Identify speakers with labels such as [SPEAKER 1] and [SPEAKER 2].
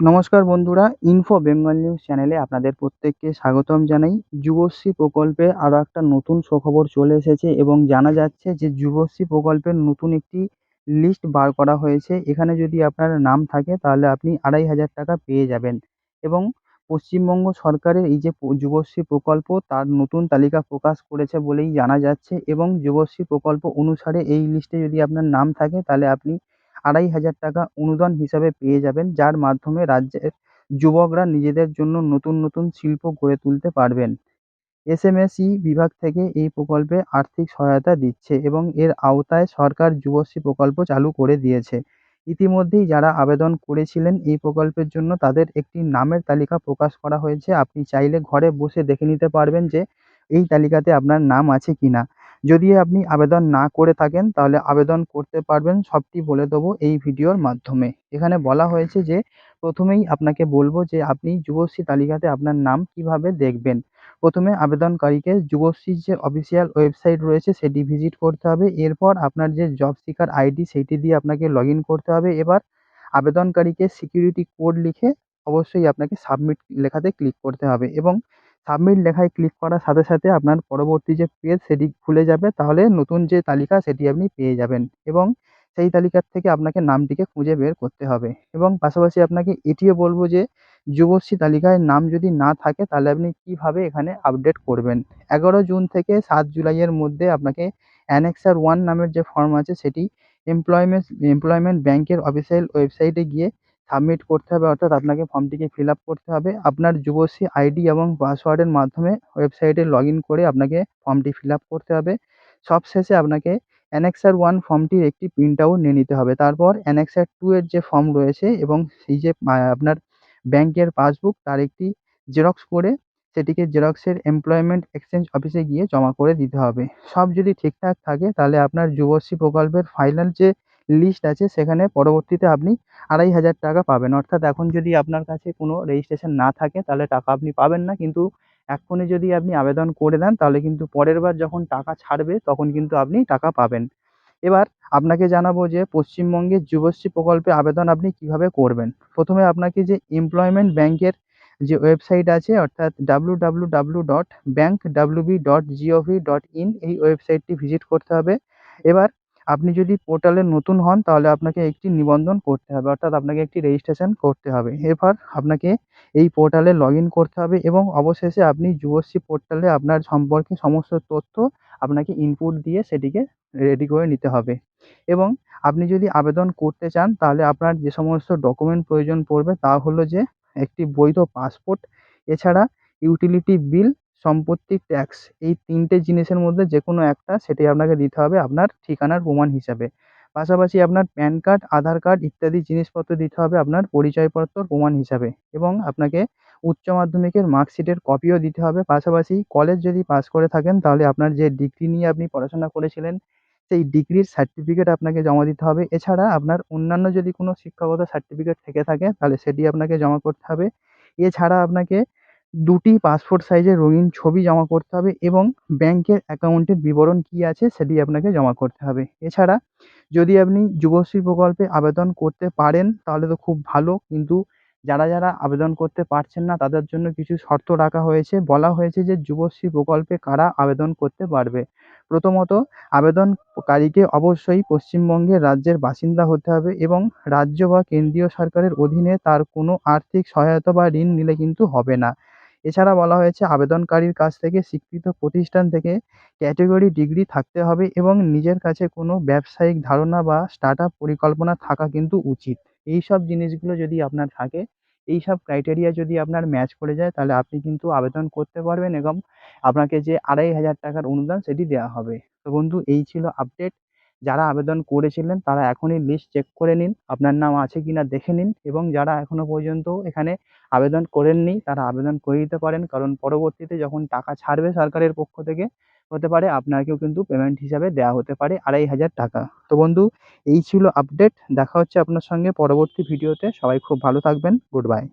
[SPEAKER 1] নমস্কার বন্ধুরা info Bengal news চ্যানেলে আপনাদের প্রত্যেককে স্বাগতম জানাই। যুবশ্রী প্রকল্পে আরও একটা নতুন সুখবর চলে এসেছে এবং জানা যাচ্ছে যে যুবশ্রী প্রকল্পের নতুন একটি লিস্ট বার করা হয়েছে। এখানে যদি আপনার নাম থাকে তাহলে আপনি আড়াই হাজার টাকা পেয়ে যাবেন এবং পশ্চিমবঙ্গ সরকারের এই যে যুবশ্রী প্রকল্প তার নতুন তালিকা প্রকাশ করেছে বলেই জানা যাচ্ছে এবং যুবশ্রী প্রকল্প অনুসারে এই লিস্টে যদি আপনার নাম থাকে তাহলে আপনি আড়াই হাজার টাকা অনুদান হিসাবে পেয়ে যাবেন, যার মাধ্যমে রাজ্যের যুবকরা নিজেদের জন্য নতুন নতুন শিল্প গড়ে তুলতে পারবেন। এসএমএসই বিভাগ থেকে এই প্রকল্পে আর্থিক সহায়তা দিচ্ছে এবং এর আওতায় সরকার যুবশ্রী প্রকল্প চালু করে দিয়েছে। ইতিমধ্যেই যারা আবেদন করেছিলেন এই প্রকল্পের জন্য তাদের একটি নামের তালিকা প্রকাশ করা হয়েছে। আপনি চাইলে ঘরে বসে দেখে নিতে পারবেন যে এই তালিকাতে আপনার নাম আছে কি না যদি আপনি আবেদন না করে থাকেন, তাহলে আবেদন করতে পারবেন। সবটি বলে দেবো এই ভিডিওর মাধ্যমে। এখানে বলা হয়েছে যে, প্রথমেই আপনাকে বলব যে, আপনি যুবশ্রী তালিকাতে আপনার নাম কীভাবে দেখবেন? প্রথমে আবেদনকারীকে যুবশ্রীর যে অফিসিয়াল ওয়েবসাইট রয়েছে, সেটি ভিজিট করতে হবে। এরপর আপনার যে জব সিকার আইডি সেইটি দিয়ে আপনাকে লগ করতে হবে। এবার আবেদনকারীকে সিকিউরিটি কোড লিখে অবশ্যই আপনাকে সাবমিট লেখাতে ক্লিক করতে হবে এবং সাবমিট লেখায় ক্লিক করার সাথে সাথে আপনার পরবর্তী যে পেজ সেটি খুলে যাবে। তাহলে নতুন যে তালিকা সেটি আপনি পেয়ে যাবেন এবং সেই তালিকার থেকে আপনাকে নামটিকে খুঁজে বের করতে হবে এবং পাশাপাশি আপনাকে এটিও বলব যে যুবশ্রী তালিকায় নাম যদি না থাকে তাহলে আপনি কীভাবে এখানে আপডেট করবেন? এগারো জুন থেকে সাত জুলাইয়ের মধ্যে আপনাকে অ্যানেক্সার ওয়ান নামের যে ফর্ম আছে সেটি এমপ্লয়মেন্ট এমপ্লয়মেন্ট ব্যাংকের অফিসিয়াল ওয়েবসাইটে গিয়ে সাবমিট করতে হবে, অর্থাৎ আপনাকে ফর্মটিকে ফিল আপ করতে হবে। আপনার যুবশ্রী আইডি এবং পাসওয়ার্ডের মাধ্যমে ওয়েবসাইটে লগ ইন করে আপনাকে ফর্মটি ফিল আপ করতে হবে। সবশেষে আপনাকে অ্যানেক্সার ওয়ান ফর্মটির একটি প্রিন্ট আউট নিয়ে নিতে হবে। তারপর অ্যানেক্সার টু এর যে ফর্ম রয়েছে এবং সেই যে আপনার ব্যাংকের পাসবুক তার একটি জেরক্স করে সেটিকে জেরক্সের এমপ্লয়মেন্ট এক্সচেঞ্জ অফিসে গিয়ে জমা করে দিতে হবে। সব যদি ঠিকঠাক থাকে, তাহলে আপনার যুবশ্রী প্রকল্পের ফাইনাল যে লিস্ট আছে, সেখানে পরবর্তীতে আপনি আড়াই হাজার টাকা পাবেন। অর্থাৎ এখন যদি আপনার কাছে কোনো রেজিস্ট্রেশন না থাকে, তাহলে টাকা আপনি পাবেন না। কিন্তু এক্ষুনি যদি আপনি আবেদন করে দেন, তাহলে কিন্তু পরের বার যখন টাকা ছাড়বে, তখন কিন্তু আপনি টাকা পাবেন। এবার আপনাকে জানাব যে পশ্চিমবঙ্গের যুবশ্রী প্রকল্পে আবেদন আপনি কীভাবে করবেন? প্রথমে আপনাকে যে এমপ্লয়মেন্ট ব্যাংকের যে ওয়েবসাইট আছে, অর্থাৎ W W W dot bank WB dot gov dot in এই ওয়েবসাইটটি ভিজিট করতে হবে। এবার আপনি যদি পোর্টালে নতুন হন, তাহলে আপনাকে একটি নিবন্ধন করতে হবে, অর্থাৎ আপনাকে একটি রেজিস্ট্রেশন করতে হবে। এরপর আপনাকে এই পোর্টালে লগ ইন করতে হবে এবং অবশেষে আপনি যুবশ্রী পোর্টালে আপনার সম্পর্কে সমস্ত তথ্য আপনাকে ইনপুট দিয়ে সেটিকে রেডি করে নিতে হবে। এবং আপনি যদি আবেদন করতে চান, তাহলে আপনার যে সমস্ত ডকুমেন্ট প্রয়োজন পড়বে তা হলো যে একটি বৈধ পাসপোর্ট এছাড়া ইউটিলিটি বিল সম্পত্তি ট্যাক্স এই তিনটে জিনিসের মধ্যে যে কোনো একটা সেটি আপনাকে দিতে হবে আপনার ঠিকানার প্রমাণ হিসাবে। পাশাপাশি আপনার প্যান কার্ড আধার কার্ড ইত্যাদি জিনিসপত্র দিতে হবে আপনার পরিচয়পত্রর প্রমাণ হিসাবে এবং আপনাকে উচ্চ মাধ্যমিকের মার্কশিটের কপিও দিতে হবে। পাশাপাশি কলেজ যদি পাস করে থাকেন তাহলে আপনার যে ডিগ্রি নিয়ে আপনি পড়াশোনা করেছিলেন সেই ডিগ্রির সার্টিফিকেট আপনাকে জমা দিতে হবে। এছাড়া আপনার অন্যান্য যদি কোনো শিক্ষাগত সার্টিফিকেট থেকে থাকে তাহলে সেটি আপনাকে জমা করতে হবে। এছাড়া আপনাকে দুটি পাসপোর্ট সাইজের রঙিন ছবি জমা করতে হবে এবং ব্যাংকের অ্যাকাউন্টের বিবরণ কী আছে সেটি আপনাকে জমা করতে হবে। এছাড়া যদি আপনি যুবশ্রী প্রকল্পে আবেদন করতে পারেন তাহলে তো খুব ভালো, কিন্তু যারা যারা আবেদন করতে পারছেন না তাদের জন্য কিছু শর্ত রাখা হয়েছে। বলা হয়েছে যে যুবশ্রী প্রকল্পে কারা আবেদন করতে পারবে? প্রথমত, আবেদনকারীকে অবশ্যই পশ্চিমবঙ্গের রাজ্যের বাসিন্দা হতে হবে এবং রাজ্য বা কেন্দ্রীয় সরকারের অধীনে তার কোনো আর্থিক সহায়তা বা ঋণ নিলে কিন্তু হবে না। এছাড়া বলা হয়েছে আবেদনকারীর কাছ থেকে স্বীকৃত প্রতিষ্ঠান থেকে ক্যাটেগরি ডিগ্রি থাকতে হবে এবং নিজের কাছে কোনো ব্যবসায়িক ধারণা বা স্টার্ট পরিকল্পনা থাকা কিন্তু উচিত। এই সব জিনিসগুলো যদি আপনার থাকে এই সব ক্রাইটেরিয়া যদি আপনার ম্যাচ করে যায়, তাহলে আপনি কিন্তু আবেদন করতে পারবেন এবং আপনাকে যে আড়াই হাজার টাকার অনুদান সেটি দেওয়া হবে। তো বন্ধু, এই ছিল আপডেট। যারা আবেদন করেছিলেন তারা এখনই লিস্ট চেক করে নিন, আপনার নাম আছে কি না দেখে নিন এবং যারা এখনও পর্যন্ত এখানে আবেদন করেননি তারা আবেদন করে দিতে পারেন। কারণ পরবর্তীতে যখন টাকা ছাড়বে সরকারের পক্ষ থেকে, হতে পারে আপনাকেও কিন্তু পেমেন্ট হিসাবে দেওয়া হতে পারে আড়াই হাজার টাকা। তো বন্ধু, এই ছিল আপডেট দেখা হচ্ছে আপনার সঙ্গে পরবর্তী ভিডিওতে সবাই খুব ভালো থাকবেন। Good bye